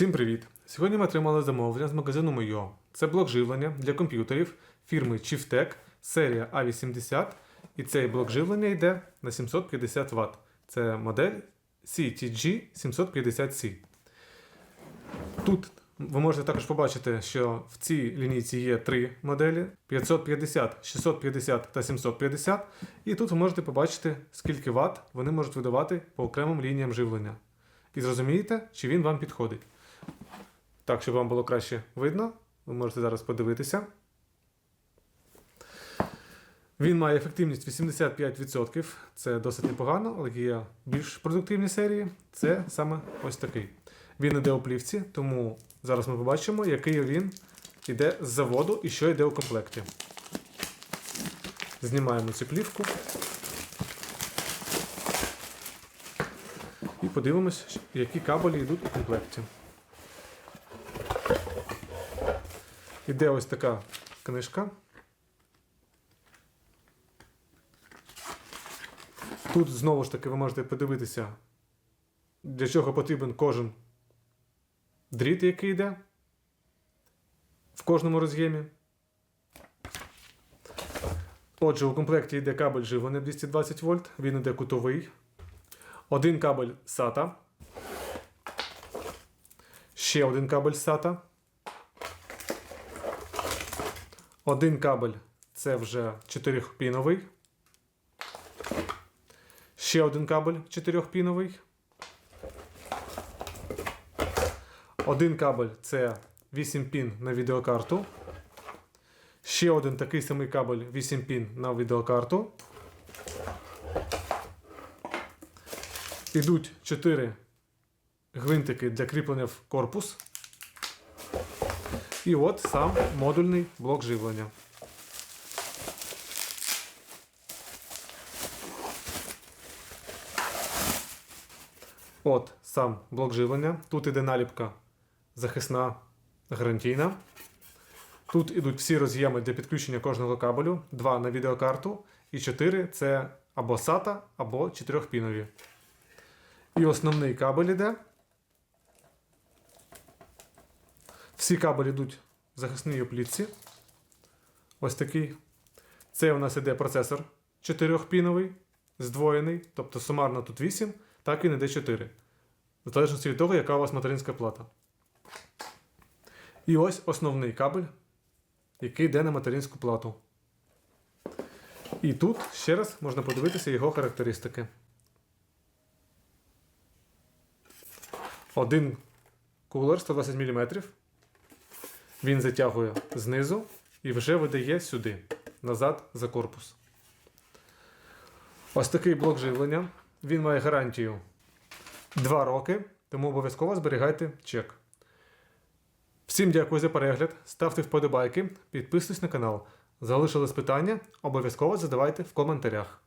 Всім привіт! Сьогодні ми отримали замовлення з магазину Мойо. Це блок живлення для комп'ютерів фірми Chieftec, серія A80, і цей блок живлення йде на 750 Вт. Це модель CTG 750C. Тут ви можете також побачити, що в цій лінійці є три моделі: 550, 650 та 750. І тут ви можете побачити, скільки Вт вони можуть видавати по окремим лініям живлення. І зрозумієте, чи він вам підходить. Так, щоб вам було краще видно, ви можете зараз подивитися. Він має ефективність 85%. Це досить непогано, але є більш продуктивні серії. Це саме ось такий. Він іде у плівці, тому зараз ми побачимо, який він іде з заводу і що йде у комплекті. Знімаємо цю плівку. І подивимось, які кабелі йдуть у комплекті. Іде ось така книжка. Тут знову ж таки ви можете подивитися, для чого потрібен кожен дріт, який йде в кожному роз'ємі. Отже, у комплекті йде кабель живлення 220 вольт, він йде кутовий. Один кабель SATA. Ще один кабель SATA. Один кабель це вже 4-піновий. Ще один кабель 4-піновий. Один кабель це 8 пін на відеокарту. Ще один такий самий кабель 8 пін на відеокарту. Ідуть 4 гвинтики для кріплення в корпус. І от сам модульний блок живлення. От сам блок живлення. Тут іде наліпка захисна гарантійна. Тут ідуть всі роз'єми для підключення кожного кабелю. Два на відеокарту і 4 це або SATA, або 4-пінові. І основний кабель іде. Всі кабелі йдуть в захисній оплітці. Ось такий. Це у нас іде процесор 4-піновий, здвоєний, тобто сумарно тут 8, так він іде 4. В залежності від того, яка у вас материнська плата. І ось основний кабель, який йде на материнську плату. І тут ще раз можна подивитися його характеристики. Один кулер 120 мм. Він затягує знизу і вже видає сюди, назад за корпус. Ось такий блок живлення. Він має гарантію 2 роки, тому обов'язково зберігайте чек. Всім дякую за перегляд. Ставте вподобайки, підписуйтесь на канал. Залишились питання, обов'язково задавайте в коментарях.